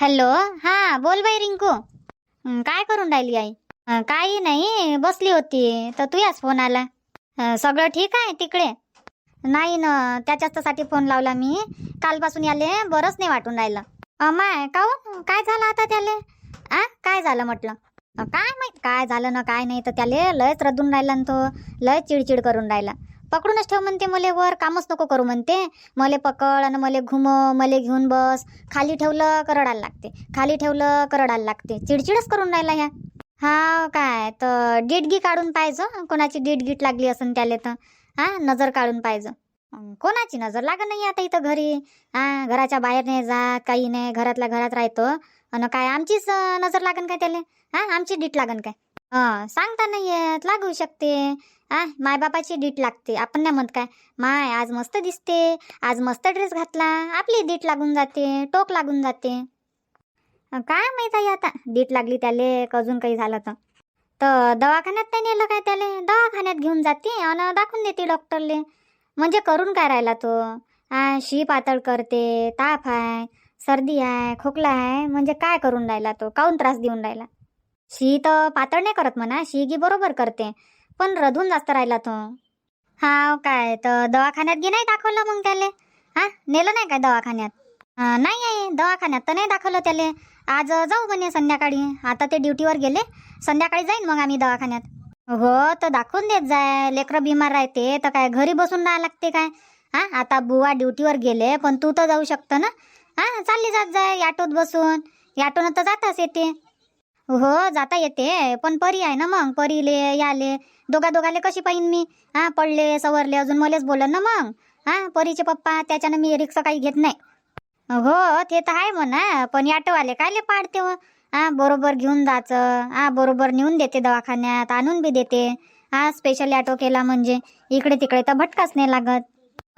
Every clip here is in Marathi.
हॅलो हा बोल बाई रिंकू. काय करून राहिली आई? काही नाही बसली होती तर तू याच फोन आला सगळं ठीक आहे तिकडे? नाही ना त्याच्यासाठी फोन लावला मी. कालपासून याले बरंच नाही वाटून राहिलं. अमाय काहून हो? काय झालं आता त्याले? आ काय झालं म्हटलं? काय माहीत काय झालं ना काय नाही तर त्याले लयच रदून राहिला तो लय चिडचिड करून राहिला. पकडूनच ठेव म्हणते मले वर कामच नको करू म्हणते. मले पकड आणि मले घुम मले घेऊन बस. खाली ठेवलं करडायला लागते. खाली ठेवलं करडायला लागते. चिडचिडच करून राहिला ह्या. हा काय तर डीडगी काढून पाहिजे. कोणाची डीडगीट लागली असन त्याले तर. हा नजर काढून पाहिजे. कोणाची नजर लागत नाही आता इथं घरी. हा घराच्या बाहेर नाही जात काही नाही. घरातल्या घरात राहतो. आणि काय आमचीच नजर लागन काय त्याला? हा आमची डीट लागन काय? सांगता नाही येत लागू शकते. आ मायबापाची डीट लागते. आपण नाही म्हणत काय माय आज मस्त दिसते. आज मस्त ड्रेस घातला. आपली डीट लागून जाते टोक लागून जाते. काय माहीत आहे आता? डीट लागली त्याले अजून काही झालं तर? तर दवाखान्यात नाही नेलं काय त्याले? दवाखान्यात घेऊन जाते आणि दाखवून देते डॉक्टरले. म्हणजे करून काय राहिला तो? आ शी पातळ करते ताप आहे सर्दी आहे खोकला आहे. म्हणजे काय करून राहिला तो? काऊन त्रास देऊन राहिला? शी तर पातळ नाही करत म्हणा शी गी बरोबर करते. पण रधून जास्त राहिला तो. हा काय तर दवाखान्यात गी नाही दाखवलं मग त्याले? हा नेलं नाही काय दवाखान्यात? नाही आहे दवाखान्यात तर नाही दाखवलं त्याले. आज जाऊ म्हणे संध्याकाळी. आता ते ड्युटीवर गेले. संध्याकाळी जाईन मग आम्ही दवाखान्यात. हो तर दाखवून देत जाय लेकरं बिमार राहते तर काय घरी बसून राहा लागते काय? हा आता बुवा ड्युटीवर गेले पण तू तर जाऊ शकतो ना? हा चालली जात जाय ॲटोत बसून. ऑटोनं तर जाताच येते. हो जाता येते. पण परी आहे ना मग? परीले याले दोघा दोघाले कशी पाहिन मी? हा पडले सवरले अजून मलेच बोलन ना मग? हा परीचे पप्पा त्याच्यानं मी रिक्षा काही घेत नाही. हो ते तर आहे म्हणा पण ऑटोवाले कायले पाडते हो? हा? बरोबर घेऊन जायचं हा बरोबर नेऊन देते दवाखान्यात आणून बी देते. हा स्पेशल ऑटो केला म्हणजे. इकडे तिकडे तर भटकाच नाही लागत.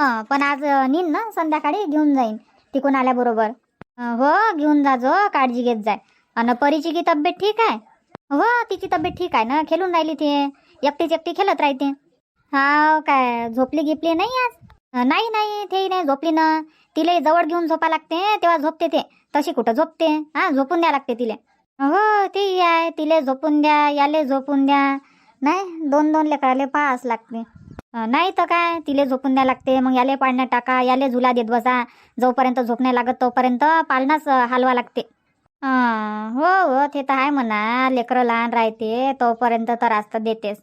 हं पण आज नीन ना संध्याकाळी घेऊन जाईन. तिकून आल्याबरोबर हो घेऊन जा जो काळजी घेत जाय. आणि परीची की तब्येत ठीक आहे? हो तिची तब्येत ठीक आहे ना? खेळून राहिली ते. एकटीच एकटी खेळत राहते. हा काय झोपली गिपली नाही आज? नाही नाही ते नाही झोपली ना. तिला जवळ घेऊन झोपा लागते तेव्हा झोपते ते. तशी कुठं झोपते? हा झोपून द्या लागते तिले. हो ते आहे. तिले झोपून द्या याले झोपून द्या. नाही दोन दोन लेकराले पाहास लागते. नाही तर काय तिले झोपून द्या लागते. मग याले पाळण्यात टाका याले झुला देत बसा. जोपर्यंत झोप नाही लागत तोपर्यंत पाळणाच हलवा लागते. हो हो ते तर आहे म्हणा. लेकरं लहान राहते तोपर्यंत तर तर देतेस.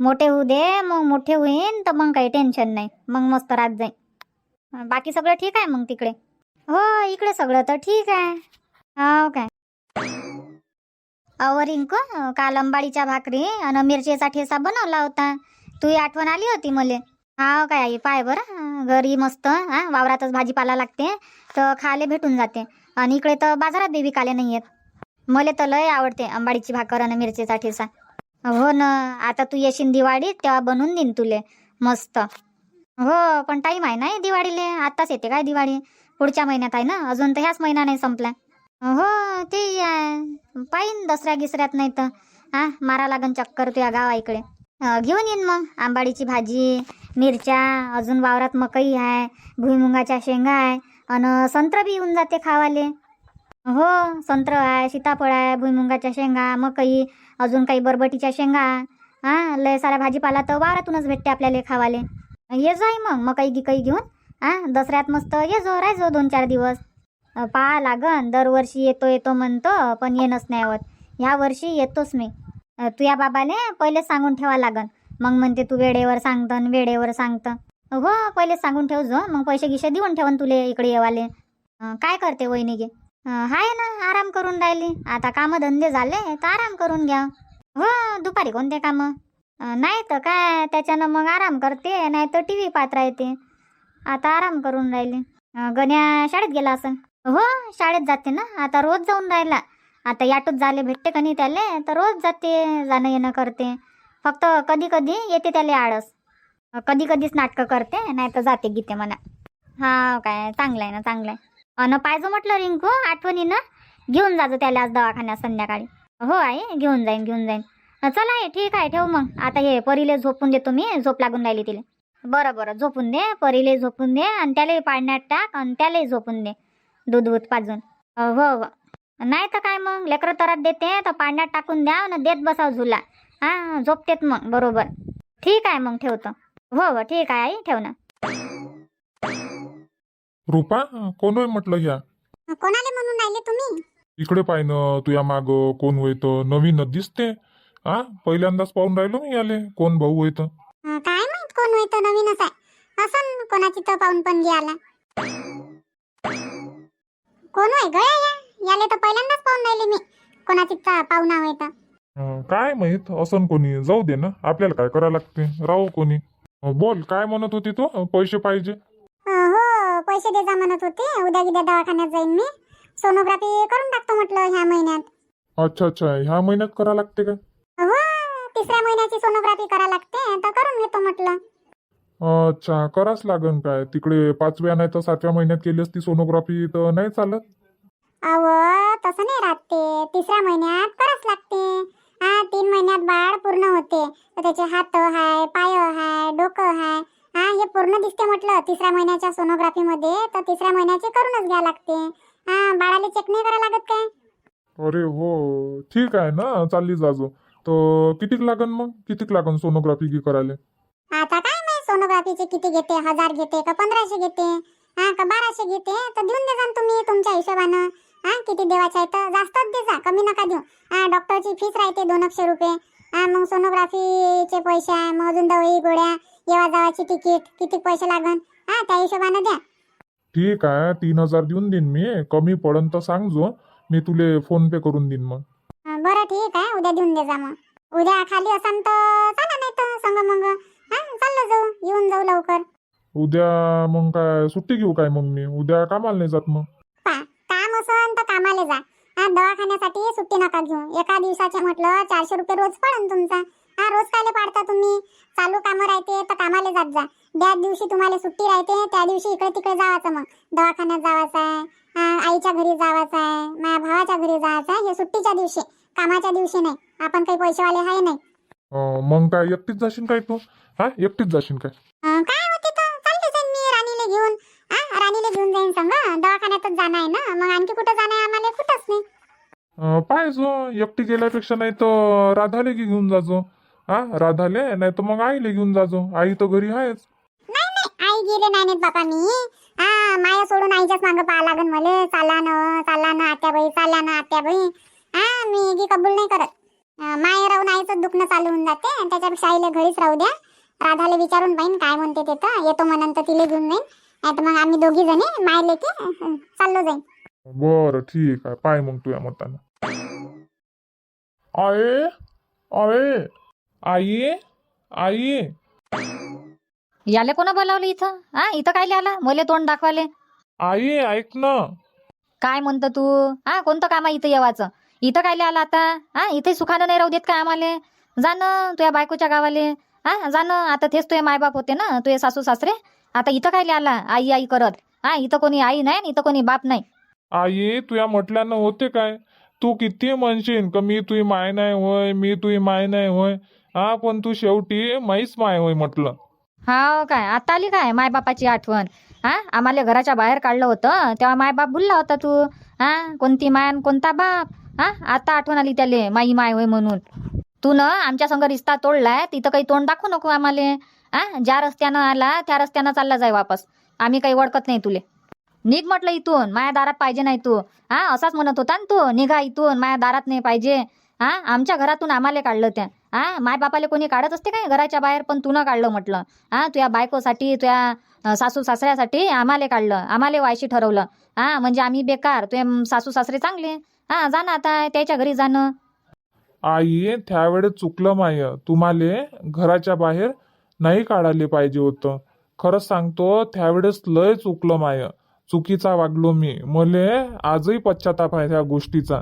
मोठे होऊ दे मग मोठे होईन तर मग काही टेन्शन नाही. मग मस्त राहत जाईन. बाकी सगळं ठीक आहे मग तिकडे? हो इकडे सगळं तर ठीक आहे. हो काय? अहो रिंकू काल अंबाडीच्या भाकरी आणि मिरचीचा ठेसा बनवला होता. तू आठवण आली होती मले? हा काय आई पाय बरं. घरी मस्त हा वावरातच भाजीपाला लागते तर खाले भेटून जाते. आणि इकडे तर बाजारात बी विकाले नाही आहेत मला तर लय आवडते अंबाडीची भाकर आणि मिरचीचा ठेसा हो ना आता तू येशील दिवाळीत तेव्हा बनवून देईन तुले. मस्त. हो पण टाईम आहे ना दिवाळीले? आत्ताच येते काय दिवाळी? पुढच्या महिन्यात आहे ना? अजून तर ह्याच महिना नाही संपला. हो ते आहे. पाहिन दसऱ्या गिसऱ्यात नाही तर. हा मारा लागन चक्कर तू या गावा इकडे. घेऊन येईन मग. आंबाडीची भाजी मिरच्या अजून वावरात मकई आहे भुईमुगाच्या शेंगा आहे. आणि संत्र बी येऊन जाते खावाले. हो संत्र आहे सीताफळ आहे भुईमुगाच्या शेंगा मकई अजून काही बरबटीच्या शेंगा. हा लय साऱ्या भाजीपाला तर वारातूनच भेटते आपल्याला खावाले. ये जाय मग मकई गिकई घेऊन. हा दसऱ्यात मस्त ये जो राहायचो दोन चार दिवस. अ, पहा लागन दरवर्षी येतो येतो म्हणतो पण येणंच नाही आवत. ह्या वर्षी येतोच मी. तुया बाबाले पहिलेच सांगून ठेवा लागन. मग म्हणते तू वेळेवर सांगतन वेळेवर सांगतं हो पहिले सांगून ठेव जो मग पैसे गिसे देऊन ठेवन तुले इकडे येवाले. काय करते वहिनी गे? हाय ना आराम करून राहिली. आता कामं धंदे झाले तर आराम करून घ्या. हो दुपारी कोणते कामं? नाही तर काय त्याच्यानं मग आराम करते नाही तर टी व्ही पाहत राहते. आता आराम करून राहिली. गण्या शाळेत गेला असं हो शाळेत जाते ना आता रोज जाऊन राहिला. आता याटूच झाले भेटते का नाही त्याले तर रोज जाते जाणं येणं करते. फक्त कधी कधी येते त्याला आळस. कधी कधीच नाटकं करते नाही तर जाते गीते म्हणा. हा काय चांगलं आहे ना चांगलं आहे अन पाहिजे म्हटलं रिंकू आठवणीनं घेऊन जाजो त्याला आज दवाखान्यात संध्याकाळी. हो आहे घेऊन जाईन घेऊन जाईन. चला आहे ठीक आहे ठेव मग. आता हे परीले झोपून दे तुम्ही झोप लागून राहिली तिला. बरं बरं झोपून दे परीले झोपून दे आणि त्यालाही पाळण्यात टाक आणि त्यालाही झोपून दे. दूध दूध पाजून. हो हो. नाही तर काय मग लेकरं तरात देते तर पाळण्यात टाकून द्या आणि देत बसाव झुला. हा झोपतेत मग बरोबर. ठीक आहे मग ठेवतो. हो हो ठीक आहे आई ठेव ना. रुपा कोण होय म्हटलं ह्या? कोणाले म्हणून राहिले तुम्ही? इकडे पाय ना तुया माग कोण होईत नवीनच दिसते. हा पहिल्यांदाच पाहून राहिलो मी याले कोण भाऊ होईत काय माहीत कोण होय तो नवीनच आहे. असं कोणाची तर पाहून पण आला कोण होय गया या? याले तर पहिल्यांदाच पाहून राहिले मी कोणाची तर पाहुणा होय तर. काय माहीत असं कोणी जाऊ दे ना. आपल्याला काय करा लागते? राहू कोणी. बोल काय म्हणत होती तू? पैसे पाहिजे. हो पैसे दे जा म्हणत होते. उद्या गिद्या दवाखान्यात जाईन मी. सोनोग्राफी करून टाकतो म्हटलं ह्या महिन्यात. अच्छा अच्छा. ह्या महिन्यात करा लागते का हो तिसऱ्या महिन्याची सोनोग्राफी करा लागते. तर करून घेतो म्हटलं. अच्छा कराच लागन काय? तिकडे पाचव्या नाही तर सातव्या महिन्यात केली असती सोनोग्राफी तर नाही चालत? अव तसं नाही राहत ते. तिसऱ्या महिन्यात कराच लागते. हा तीन महिन्यात बाळ पूर्ण होते. तर त्याचे हात हाय पाय हाय डोकं हाय हा हे पूर्ण दिसते म्हटलं. तिसऱ्या महिन्याच्या सोनोग्राफी मध्ये तर तिसऱ्या महिन्याचे करूनच घ्या लागते. हा बाळाला चेक नाही करा लागत काय? अरे हो ठीक आहे ना चालली जाजो तर कितीक लागन मग? कितीक लागन सोनोग्राफी की करायला? आता काय नाही सोनोग्राफीचे किती घेते हजार घेते का पंधराशे घेते? हा का बाराशे घेते? तर देऊन दे जा तुम्ही तुमच्या हिशोबानं. हा किती देवाचे आहे तर जास्तच दे जा कमी नका देऊ. हा डॉक्टरची फीस राहते दोन एकशे रुपये. हा मग सोनोग्राफीचे पैसे आहे मग अजून दवाई गोळ्या येवा जावाची तिकीट किती पैसे लागन? हा त्या हिशोबानं द्या. ठीक आहे तीन हजार देऊन देईन मी. कमी पडन तर सांगजो. मी तुले फोन पे करून देईन मग. हा, बरं ठीक आहे उद्या देऊन दे जा मग. उद्या खाली असाल तर चला नाही तर संग मग. हा चाललं जाऊ येऊन जाऊ लवकर. उद्या मग काय सुट्टी घेऊ काय मग मी? उद्या कामाला नाही जात मग. असन तर कामाला जा. हा दवाखान्यासाठी सुट्टी नका घेऊ. एका दिवसाचे म्हटलं चारशे रुपये रोज पडन तुमचा. हा रोज कायले पाडता तुम्ही? चालू कामं राहते तर कामाला जात जा. ज्या दिवशी तुम्हाला सुट्टी राहते त्या दिवशी इकडे तिकडे जावाचं मग. दवाखान्यात जावाचं आहे हा, आईच्या घरी जावाचं आहे माझ्या भावाच्या घरी जायचं आहे हे सुट्टीच्या दिवशी कामाच्या दिवशी नाही. आपण काही पैसेवाले आहे नाही. मग काय एकटीच जाशील काय तू? हा एकटीच जाशील काय? काय होते तर? चालले जाईन मी राणीला घेऊन. हा राणीला घेऊन जाईन संग. दवाखान्यातच जाणं आहे ना? मग आणखी कुठं जाणं आहे आम्हाला? कुठंच नाही. अं, पाहिजो एकटी गेल्यापेक्षा नाही तर राधाले की घेऊन जाजो. हा राधाले नाही तर मग आईले घेऊन जाजो. आई तर घरी आहेच. नाही नाही. आई गेले नाही बापा मी. हा माया सोडून आईच्याच मागं पाहा लागन मले. चाला न चाला न आत्याबाई चाला न आत्याबाई. हा मी गी कबूल नाही करत. अं, माया राहून आईचं दुखणं चालू होऊन जाते. त्याच्यापेक्षा आईला घरीच राहू द्या. राधाला विचारून पाहिन काय म्हणते ते तर. येतो म्हणून तर तिला घेऊन जाईन. मग आम्ही दोघी जणी मायले की अं, चाललो जाईन. बरं ठीक आहे. पाय मग तुया मतानं. आये आये. आई आई. याले कोण बोलावलं इथं? हा इथं काय आला? मले तोंड दाखवाले. आई ऐक ना. काय म्हणतं तू? हा कोणतं काम आहे इथं येवाचं? इथं काय आला आता? हा इथे सुखानं नाही राहू देत काय आम्हाले? जाणं तुझ्या बायकोच्या गावाले. हा जाणं आता तेच तुझे मायबाप होते ना तुझे सासू सासरे. आता इथं काय आला आई आई करत. हा इथं कोणी आई नाही इथं कोणी बाप नाही. आई तुया म्हटल्यानं होते काय? तू किती म्हणशील का मी तुझी माय नाही होय मी तुझी माय नाही होय. हा पण तू शेवटी माईच माय होय म्हटलं. हा काय? आता आली काय? मायबापाची आठवण. हा आम्हाला घराच्या बाहेर काढलं होतं. तेव्हा मायबाप बोलला होता तू. हा कोणती माय कोणता बाप? हा आता आठवण आली त्याले माई माय होय म्हणून. तू न आमच्या संग रिश्ता तोडलाय तिथं काही तोंड दाखवू नको आम्हाला. हा ज्या रस्त्यानं आला त्या रस्त्यानं चालला जाय वापस. आम्ही काही ओळखत नाही तुले. निघ म्हटलं इथून माया दारात पाहिजे नाही तू. हा असाच म्हणत होता ना तू निघा इथून माया दारात नाही पाहिजे. हा आमच्या घरातून आम्हाला काढलं त्या. हा माय बापाले कोणी काढत असते काय घराच्या बाहेर पण तू न काढलं म्हटलं. हा तुझ्या बायकोसाठी तुझ्या सासू सासऱ्यासाठी आम्हाला काढलं आम्हाला वायशी ठरवलं. हा म्हणजे आम्ही बेकार तुझे सासू सासरे चांगले. हा जा ना आता त्याच्या घरी जाणं आई त्यावेळेस चुकलं माय. तुम्हाला घराच्या बाहेर नाही काढायला पाहिजे होतं. खरंच सांगतो त्यावेळेस लय चुकलं माय. चुकीचा वागलो मी. मले आजही पश्चाताप आहे त्या गोष्टीचा.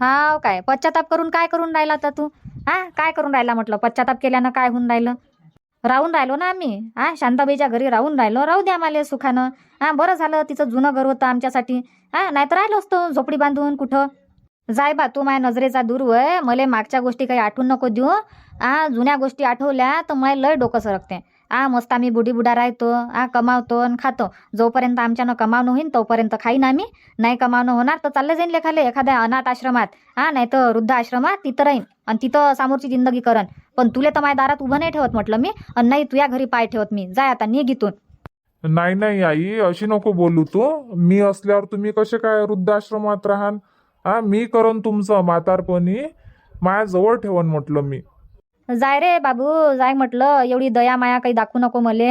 हा काय? पश्चाताप करून काय करून राहिला आता तू? हा? काय करून राहिला म्हटलं? पश्चाताप केल्यानं काय होऊन राहिलं? राहून राहिलो ना आम्ही. हा? शांताबाईच्या घरी राहून राहिलो. राहू द्या आम्हाला सुखानं. हा? बरं झालं तिचं जुनं घर होतं आमच्यासाठी. हा? नाहीतर राहिलो असतो झोपडी बांधून कुठं? जाय बा तू माझ्या नजरेचा दूर वय. मले मागच्या गोष्टी काही आठवून नको देऊ. हा जुन्या गोष्टी आठवल्या तर मला लय डोकं सरकते. आ मस्त आम्ही बुडी बुडा राहतो आ कमावतो आणि खातो. जोपर्यंत आमच्यानं कमावणं होईन तोपर्यंत खाईन आम्ही. नाही कमावणं होणार तर चाललं जाईन लेखाले एखाद्या अनाथ आश्रमात. हा नाही तर वृद्ध आश्रमात तिथं राहीन आणि तिथं समोरची जिंदगी करन पण तुले तर माझ्या दारात उभं नाही ठेवत म्हटलं मी आणि नाही तुझ्या घरी पाय ठेवत मी. जाय आता निघ इथून. नाही नाही आई अशी नको बोलू तू. मी असल्यावर तुम्ही कसे काय वृद्धाश्रमात राहाल हा मी करन तुमचं म्हातारपणी. माझ्या जवळ ठेवन म्हटलं मी. जाय रे बाबू जाय म्हटलं. एवढी दया माया काही दाखवू नको मले.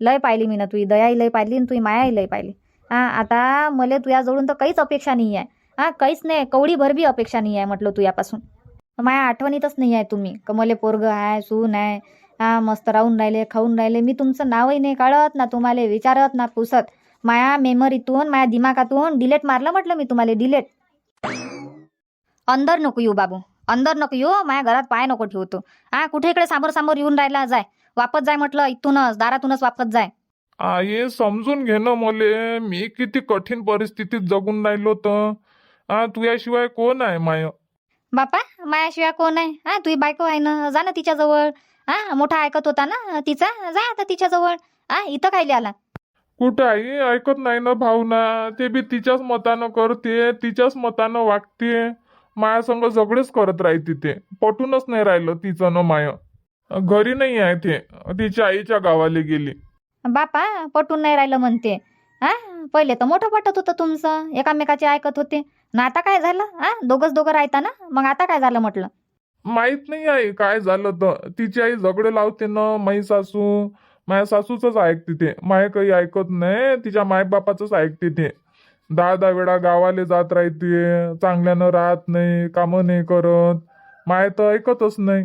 लय पाहिली मी ना तुझी दयाही लय पाहिली आणि तुझी मायाही लय पाहिली. हा आता मले तुझ्याजवळून तर काहीच अपेक्षा नाही आहे हा काहीच नाही कवडी भरबी अपेक्षा नाही आहे म्हटलं तुझ्यापासून माया आठवणीतच नाही आहे तुम्ही. का मले पोरग आहे सून आहे हा मस्त राहून राहिले खाऊन राहिले. मी तुमचं नावही नाही काढत ना तुम्हाला विचारत ना पुसत. माया मेमरीतून माया दिमागातून डिलेट मारलं म्हटलं मी तुम्हाला डिलेट अंदर नको येऊ बाबू. अंदर नको येऊ माझ्या घरात पाय नको ठेवतो हा कुठे इकडे समोर समोर येऊन राहिला जाय? वापस जाय म्हटलं इथूनच दारातूनच वापस जाय. आई समजून घे ना मले. मी किती कठीण परिस्थितीत जगून राहिलो तर हा तुझ्याशिवाय कोण आहे माय? बापा मायाशिवाय कोण आहे? हा तुझी बायको आहे ना जा ना तिच्याजवळ. हा मोठा ऐकत होता ना तिचा? जा आता तिच्याजवळ. हा इथं खायला आला? कुठं आई? ऐकत नाही ना भावना. ते बी तिच्याच मतानं करते तिच्याच मतानं वागते. माया संग सगळेच करत राहते ते. पटूनच नाही राहिलं तिचं न माय. घरी नाही आहे ते. तिच्या आईच्या गावाला गेली. बापा पटून नाही राहिलं म्हणते. हा? पहिले तर मोठं पटत होतं तुमचं. एकामेकाचे ऐकत होते. ना आता काय झालं? हा? दोघंच दोघं राहता ना? मग आता काय झालं म्हटलं? माहीत नाही आहे काय झालं तर. तिची आई झगडे लावते ना माई सासू. माझ्या सासूच ऐकते ते. माय काही ऐकत नाही तिच्या मायबापाचंच ऐकते ते. दहा दहा वेळा गावाला जात राहते चांगल्यानं राहत नाही कामं नाही करत. माय तर ऐकतच नाही.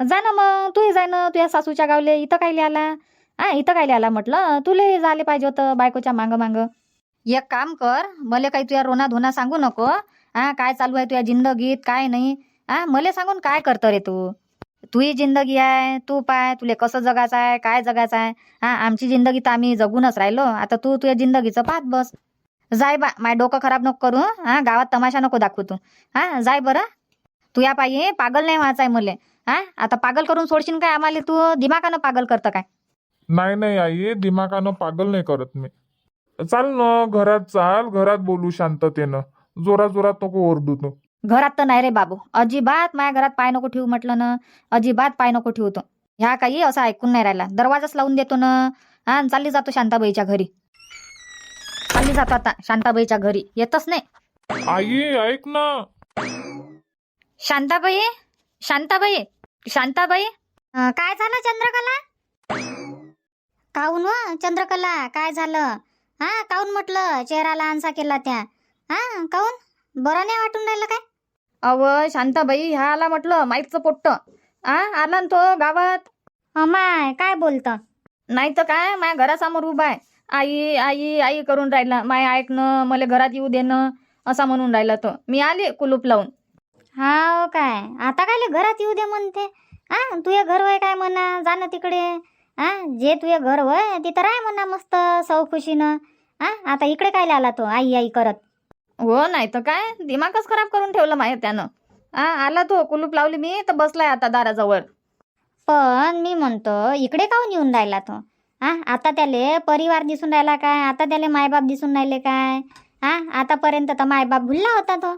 जा ना मग तूही जाय ना तुझ्या सासूच्या गावले इथं कायले आला? हा इथं कायले आला म्हटलं? तुले झाले पाहिजे होतं बायकोच्या मांग मांग. एक काम कर मले काही तुझ्या रोना धोना सांगू नको. हा काय चालू आहे तुझ्या जिंदगीत काय नाही. हा मले सांगून काय करतं रे तू? तुही जिंदगी आहे तू पाय तुले कसं जगायचं आहे काय जगायचं आहे? हा आमची जिंदगी तर आम्ही जगूनच राहिलो. आता तू तुझ्या जिंदगीचं पाहत बस. जाय बा माय डोकं खराब नको करू हा. गावात तमाशा नको दाखवू तू. हा जाय बरं. तुया पायी पागल नाही व्हायचं आहे मले. हा आता पागल करून सोडशील काय आम्हाला तू? दिमागानं पागल करतं काय? नाही नाही आई दिमागानं पागल नाही करत मी. चाल ना घरात चाल घरात बोलू शांततेनं. जोरात जोरात नको ओरडू तू. घरात तर नाही रे बाबू. अजिबात माझ्या घरात पाय नको ठेवू म्हटलं ना अजिबात पाय नको ठेवतो ह्या काही असं ऐकून नाही राहिला. दरवाजाच लावून देतो ना. हा आणि चालली जातो शांताबाईच्या घरी. चालली जातो आता शांताबाईच्या घरी. येतच नाही. आई ऐक ना. शांताबाई? शांताबाई? शांताबाई? अं, काय झालं चंद्रकला? काऊन व? चंद्रकला काय झालं? हा काऊन म्हटलं? चेहरा लहानसा केला त्या. हा काऊन? बरं नाही वाटून राहिलं काय? अव शांताबाई ह्या आला म्हटलं माईकचं पोट्ट. आ आला ना तो गावात. अमाय काय बोलतं? नाही तर काय? माझ्या घरासमोर उभा आहे. आई आई आई करून राहिला. माय ऐकणं मला घरात येऊ देणं असा म्हणून राहिला तो. मी आले कुलूप लावून. हा काय? आता काय घरात येऊ दे म्हणते. हा तुझे घर वय काय म्हणा? जा ना तिकडे. हा जे तुझे घर वय तिथं राह म्हणा मस्त सौखुशीनं. हा आता इकडे काय आला तो आई आई करत? हो नाही तर काय? दिमागच खराब करून ठेवलं माय त्यानं. हा आला तो कुलूप लावली मी तर बसलाय आता दाराजवळ. पण मी म्हणतो इकडे काऊन येऊन राहिला तो? हा आता त्याले परिवार दिसून राहिला काय? आता त्याले मायबाप दिसून राहिले काय? हा आतापर्यंत तर मायबाप भुलला होता तो.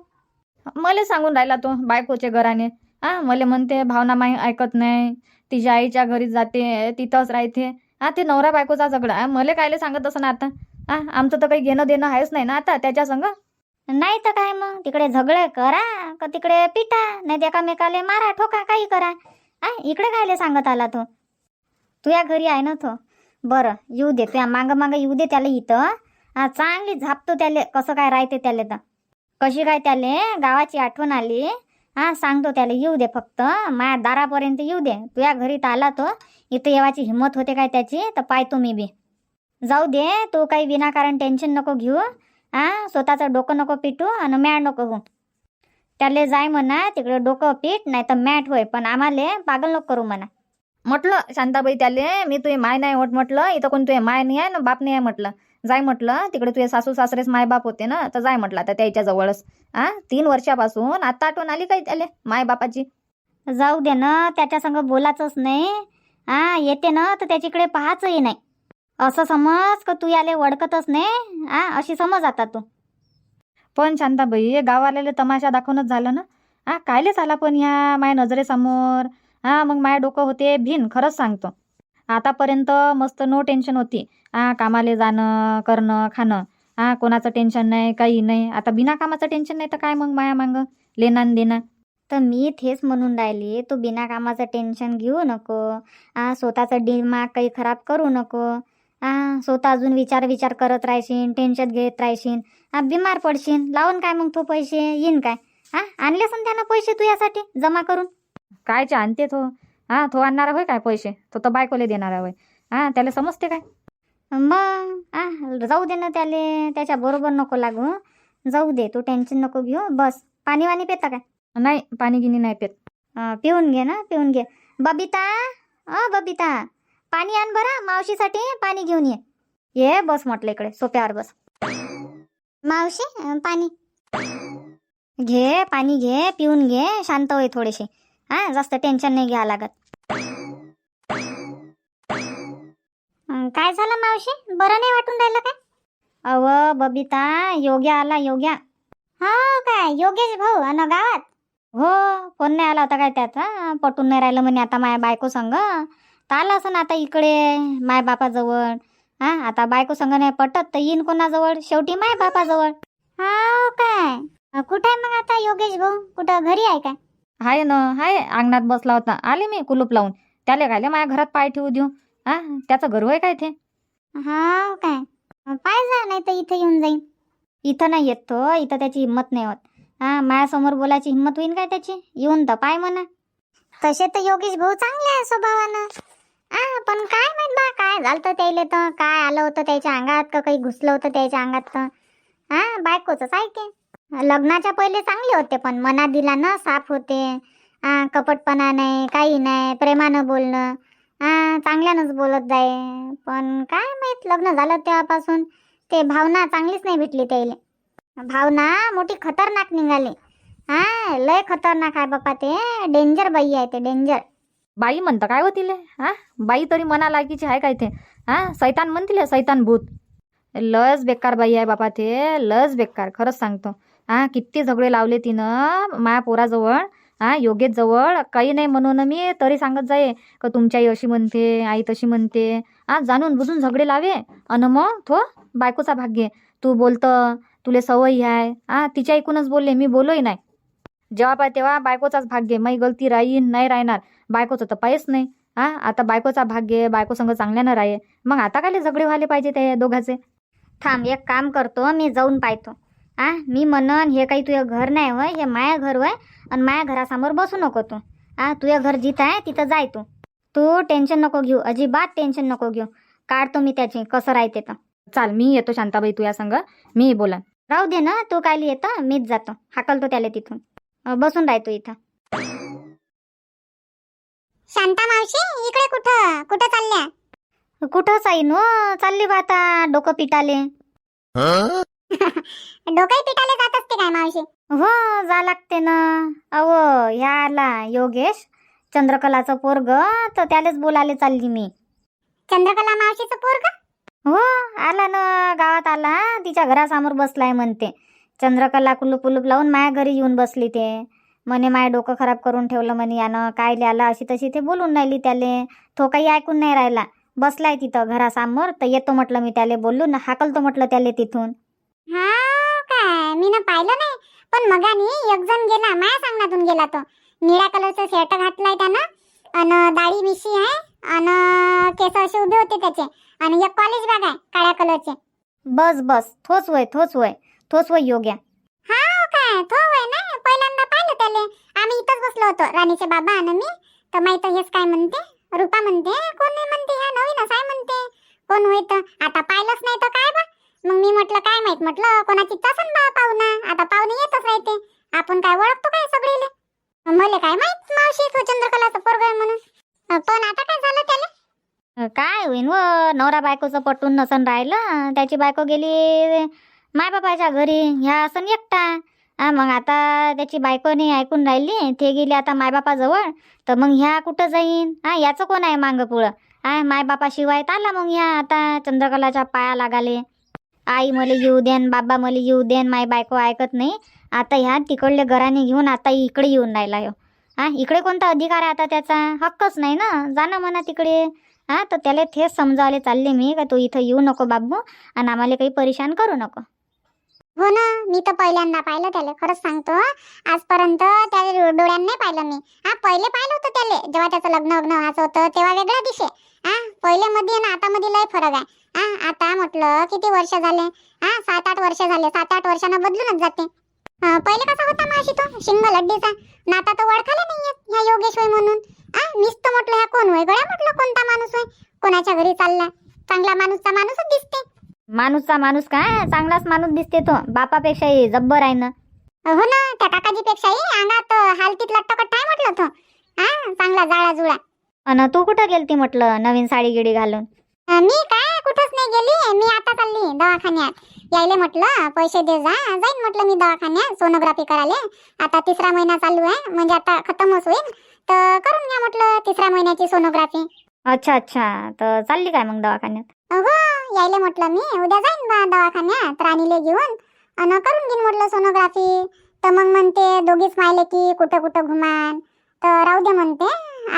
मला सांगून राहिला तो बायकोचे घराने. हा मला म्हणते भावना माई ऐकत नाही. तिच्या आईच्या घरी जाते तिथंच राहते. हा ते नवरा बायकोचा झगडा. मला कायले सांगत असं ना आता? हा आमचं तर काही घेणं देणं आहेच नाही ना आता त्याच्या संग? नाही तर काय मग? तिकडे झगडे करा का तिकडे पिटा नाही एकामेकाले मारा ठोका काही करा. हा इकडे कायले सांगत आला तो? तुझ्या घरी आहे ना तो? बरं येऊ दे. त्या मागं मागं येऊ दे त्याला इथं हा. चांगली झापतो त्याले कसं काय राहते त्याले तर. कशी काय त्याले गावाची आठवण आली. हा सांगतो त्याला येऊ दे फक्त माया दारापर्यंत येऊ दे. तुझ्या घरी तर आला तो. इथं येवाची हिंमत होते काय त्याची? तर पाहतो मी बी. जाऊ दे तू काही विनाकारण टेन्शन नको घेऊ. हा स्वतःचं डोकं नको पिटू आणि मॅट नको हो त्याले जाय म्हणा तिकडे डोकं पीठ नाही तर मॅट होय पण आम्हाला पागल नको करू म्हणा. म्हटलं शांताबाई त्याले मी तुझे माय नाही होत म्हटलं इथं कोण तुझे माय नाही आहे ना बाप नाही आहे म्हटलं. जाय म्हटलं तिकडे तुझे सासू सासरेच माय बाप होते ना तर जाय म्हटलं आता त्याच्या जवळच. हा तीन वर्षापासून आता आठवण आली काही त्याले माय बापाची? जाऊ दे ना त्याच्या संग बोलायचंच नाही. हा येते ना तर त्याच्याकडे पाहायचंही नाही. असं समज का तू याले वडकतच नाही? हा अशी समज आता तू. पण शांताबाई हे गाववाल्याला तमाशा दाखवणंच झालं ना? हा कायलेच आला पण ह्या माया नजरेसमोर? हा मग माया डोकं होते भिन खरंच सांगतो. आतापर्यंत मस्त नो टेन्शन होती. हा कामाले जाणं करणं खाणं. हा कोणाचं टेन्शन नाही काही नाही. आता बिना कामाचं टेन्शन नाही तर काय मग माया मांग? लेना न देना तर मी तेच म्हणून राहिली तू बिना कामाचं टेन्शन घेऊ नको. आ स्वतःचं दिमाग काही खराब करू नको. आ स्वतः अजून विचार विचार करत राहशील टेन्शन घेत राहशील आ बिमार पडशील लावून काय मग तो पैसे? येईन काय? हा आणले सण त्यानं पैसे तू यासाठी? जमा करून? कायचे आणते तो? हा तो आणणारा होय काय पैसे? तो तर बायकोले देणारा होय. हा त्याला समजते काय? मग आ जाऊ दे ना त्याले. त्याच्या बरोबर नको लागू. जाऊ दे तू टेन्शन नको घेऊ. बस. पाणी वाणी पेता काय? नाही पाणी गिनी नाही पेत. अं, पिऊन घे ना पिऊन घे. बबिता अ बबिता पाणी आण बरं मावशीसाठी पाणी घेऊन ये. ये बस म्हटलं इकडे सोप्यावर बस. मावशी अं, पाणी. घे पाणी घे पिऊन घे शांत होय थोडेसे. हा जास्त टेन्शन नाही घ्या लागत. काय झालं मावशी? बरं नाही वाटून राहिलं काय? अव बबिता योग्या आला योग्या. हा हो काय? योगेश भाऊ अन गावात? हो फोन नाही आला होता काय त्याचा पटून नाही राहिलं म्हणे आता माया बायको संग. तर आला असं आता इकडे माय बापाजवळ. हा आता बायको संग नाही पटत तर येईन कोणाजवळ? शेवटी माय बापाजवळ. हा काय? कुठे कुठं आहे मग आता योगेश भाऊ? कुठं घरी आहे काय? हाय ना हाय अंगणात बसला होता. आले मी कुलूप लावून. त्याला काय माझ्या घरात पाय ठेवू देऊ हा त्याचं घर होय काय ते? हा काय? पाय जा नाही तर इथे येऊन जाईन. इथं नाही येत तो इथं त्याची हिंमत नाही होत. हा माझ्यासमोर बोलायची हिंमत होईन काय त्याची? येऊन तर पाय म्हणा. तसे तर योगेश भाऊ चांगले आहे स्वभावानं. आ पण काय माहीत बा काय झालं त्याले तर? काय आलं होतं त्याच्या अंगात? का काही घुसलं होतं त्याच्या अंगात तर? हा बायकोच ऐके लग्नाच्या पहिले चांगले होते पण मना दिला ना साफ होते. आ कपटपणा नाही काही नाही प्रेमानं बोलणं. हा चांगल्यानंच बोलत जाय. पण काय माहीत लग्न झालं तेव्हापासून. ते भावना चांगलीच नाही भेटली त्याला भावना मोठी खतरनाक निघाली. हा लय खतरनाक आहे बापा ते. डेंजर बाई आहे ते डेंजर. बाई म्हणतं काय होतील हा बाई तरी मना लायकीची आहे काय ते? हा सैतान म्हणतील सैतान भूत. लस बेकार बाई आहे बापा ते. लस बेकार खरंच सांगतो. हा किती झगडे लावले तिनं माया पोराजवळ. हा योगेश जवळ. काही नाही म्हणून मी तरी सांगत जाये का तुमची आई अशी म्हणते आई तशी म्हणते. हा जाणून बुजून झगडे लावे. अन मग तो बायकोचा भाग्य तू बोलतं तुले सवयी आहे हा तिच्या ऐकूनच बोलले मी बोलोही नाही. जेव्हा पाय तेव्हा बायकोचाच भाग्य माही गलती राहीन नाही राहणार. बायकोचं तर पायच नाही. हा आता बायकोचा भाग्य बायको संग चांगल्यानं राहे. मग आता काय झगडे व्हायला पाहिजे ते दोघाचे? थांब एक काम करतो मी जाऊन पाहतो. आ मी म्हणन हे काही तुझं घर नाही होय हे माया घर होय आणि माया घरासमोर बसू नको तू. आ तुझं घर जिथं आहे तिथं जाय तू. तू टेन्शन नको घेऊ अजिबात टेन्शन नको घेऊ. काढतो मी त्याची कसं राहते तर. चाल मी येतो शांताबाई तुया संग. मी बोला राहू दे ना तू कायली येतं मीच जातो. हाकलतो त्याला तिथून. अं, बसून राहतो इथं. शांता मावशी इकडे कुठं? कुठं चालल्या? कुठं चाईन हो? चालली बा आता डोकं पिटाले. डोकं पिटाले जात असते काय मावशी? हो जा लागते ना. अहो ह्या आला योगेश चंद्रकलाचं पोरग तर त्यालाच बोलायला चालली मी. चंद्रकला मावशीचं पोरग? हो आला ना गावात आला. तिच्या घरासमोर बसलाय म्हणते. चंद्रकला कुलूप कुलूप लावून माया घरी येऊन बसली ते. म्हणे माय डोकं खराब करून ठेवलं म्हणे यानं. काय लिहायला अशी तशी ते बोलून राहिली त्याले. तो काही ऐकून नाही राहिला. बसलाय तिथं घरासमोर. तर येतो म्हटलं मी त्याले बोलून. हाकलतो म्हटलं त्याले तिथून. हा काय? मी ना पाहिलं नाही. पण मगानी एक जण गेला माया सांगण्यातून गेला तो. निळ्या कलरचं शर्ट घातलाय त्यानं. अन दाढी मिशी आहे अन केस असे उभे होते त्याचे. आणि एक कॉलेज बॅग आहे काळ्या कलरचे. बस बस. थोच वय थोच वय. थोच वय योग्या. हा काय? थो वय ना? पहिल्यांदा पाहिलं त्याले. आम्ही इथंच बसलो होतो राणीचे बाबा आणि मी. तर माहीत हेच काय म्हणते? रुपा म्हणते कोण नाही म्हणते? ह्या नवीनच आहे म्हणते. कोण होय तर? आता पाहिलंच नाही तर काय बा? मग मी म्हटलं काय माहीत? म्हटलं कोणाची तसन बा पाहुणा. आता पाहुणे येतच राहते. आपण काय ओळखतो काय सगळीले? मला काय माहीत मावशी तो चंद्रकलाचं पोरग आहे म्हणून. पण आता काय झालं त्याला? काय होईन व नवरा बायकोचं पटून नसन राहिलं. त्याची बायको गेली मायबापाच्या घरी ह्या असन एकटा. मग आता त्याची बायको नाही ऐकून राहिली ते गेली आता मायबापाजवळ. तर मग ह्या कुठं जाईन? हा याचं कोण आहे मांग पुढं? आय मायबापाशिवाय आला मग ह्या आता चंद्रकलाच्या पाया लागाले. आई मला येऊ देन बाबा मला येऊ देन माय बायको ऐकत नाही. आता ह्या तिकडले घराने घेऊन आता इकडे येऊन राहिला हो हा इकडे कोणता अधिकार आहे आता त्याचा? हक्कच नाही ना. जाणं म्हणा तिकडे. हा तर त्याला तेच समजावले चालले मी का तू इथं येऊ नको बाबू आणि आम्हाला काही परेशान करू नको. हो ना मी तर पहिल्यांदा पाहिलं त्याला खरंच सांगतो आजपर्यंत त्या डोळ्यांनी नाही पाहिलं मी. हा पहिले पाहिलं होतं त्याला जेव्हा त्याचं लग्न वग्न व्हायचं होतं तेव्हा वेगळा दिशे. हा पहिले मध्ये आणि आता मध्ये लय फरक आहे. हा आता म्हटलं किती वर्ष झाले? हा सात आठ वर्ष झाले. सात आठ वर्षानं बदलूनच जाते. पहिले कसा होता माशी तो? शिंग लड्डीचा ना आता तो ओळखाले नाही येत ह्या योगेश होय म्हणून. हा मीच तर म्हटलं ह्या कोण होय? गड्या म्हटलं कोणता माणूस होय? कोणाच्या घरी चालला चांगला माणूसचा माणूसच दिसते. माणूसचा माणूस काय चांगलाच माणूस दिसते तो. बापापेक्षाही जब्बर आहे ना. हो ना त्या काकाजीपेक्षाही अंगात हालतीत लट्टकट आहे म्हटलं तो. हा चांगला जाळा जुळा अन तू कुठं गेलती म्हटलं नवीन साडी गिडी घालून मी काय? कुठंच नाही गेली. मी आता चालली दवाखान्यात. यायले म्हटलं पैसे दे जा. जाईन म्हटलं मी दवाखान्यात सोनोग्राफी करायला. आता तिसरा महिना चालू आहे म्हणजे आता खतमच होईल तर करून घ्या म्हटलं तिसऱ्या महिन्याची सोनोग्राफी. अच्छा अच्छा. तर चालली काय मग दवाखान्यात? हो यायले म्हटलं मी. उद्या जाईन बा दवाखान्यात राणीले घेऊन. अन करून घेईन म्हटलं सोनोग्राफी. तर मग म्हणते दोघीच मायले की कुठं कुठं घुमान. तर राहू दे म्हणते.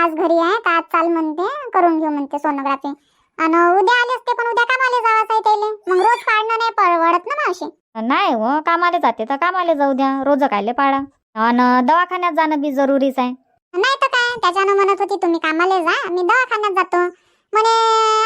आज घरी आहे तर आज चाल म्हणते. करून घेऊ म्हणते सोनोग्राफी. आणि उद्या आले असते पण उद्या कामाला जावाच आहे त्याले मग रोज काढणं नाही परवडत ना मावशी. नाही हो कामाला जाते तर कामाला जाऊ द्या रोज कायले पाडा आणि दवाखान्यात जाणं बी जरुरीच आहे. नाही तर काय त्याच्यानं म्हणत होती तुम्ही कामाला जा मी दवाखान्यात जातो. म्हणे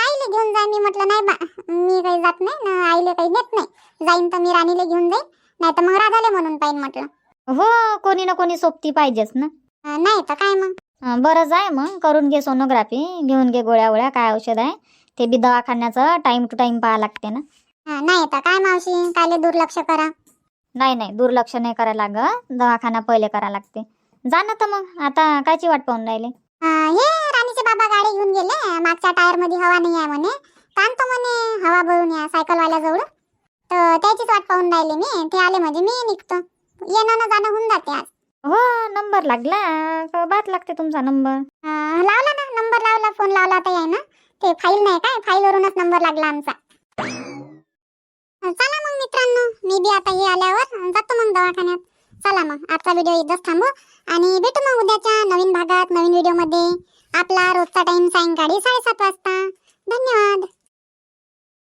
आईले घेऊन जा मी म्हटलं नाही बा मी काही जात नाही ना आईले काही देत नाही. जाईन तर मी राणीले घेऊन जाईन नाही तर मग राधाले म्हणून पाहिजे म्हटलं. हो कोणी ना कोणी सोबती पाहिजेच ना. अं, नाही तर काय मग? अं, बरं जाय मग करून घे सोनोग्राफी घेऊन घे गोळ्या गोळ्या काय औषध आहे. ते बी दवाखान्याचं टाइम टू टाइम पाहा लागते ना. नाही तर काय मावशी? कायले दुर्लक्ष करा. नाही नाही दुर्लक्ष नाही करायला लागत. दवाखाना पहिले करा लागते. जा ना तर मग. आता कायची वाट पाहून राहिले? अं, हे राणीचे बाबा गाडी घेऊन गेले. मागच्या टायरमध्ये हवा नाही आहे म्हणे. ताणतो म्हणे हवा भरून या सायकल वाल्या जवळ. तर त्याचीच वाट पाहून राहिले मी. ते आले म्हणजे मी निघतो. येणं न जाणं होऊन जाते आज. हो नंबर लागला. का बात लागते तुमचा नंबर. अं, लावला ना. नंबर लावला फोन लावला तर आहे ना ते फाईल नाही काय फाईलवरूनच नंबर लागला आमचा. चला मग मित्रांनो मी बी आता हे आल्यावर जातो मग दवाखान्यात. चला मग आजचा व्हिडिओ इथंच थांबू. आणि भेटू मग उद्याच्या नवीन भागात नवीन व्हिडिओमध्ये आपला रोजचा टाइम सायंकाळी साडेसात वाजता. धन्यवाद.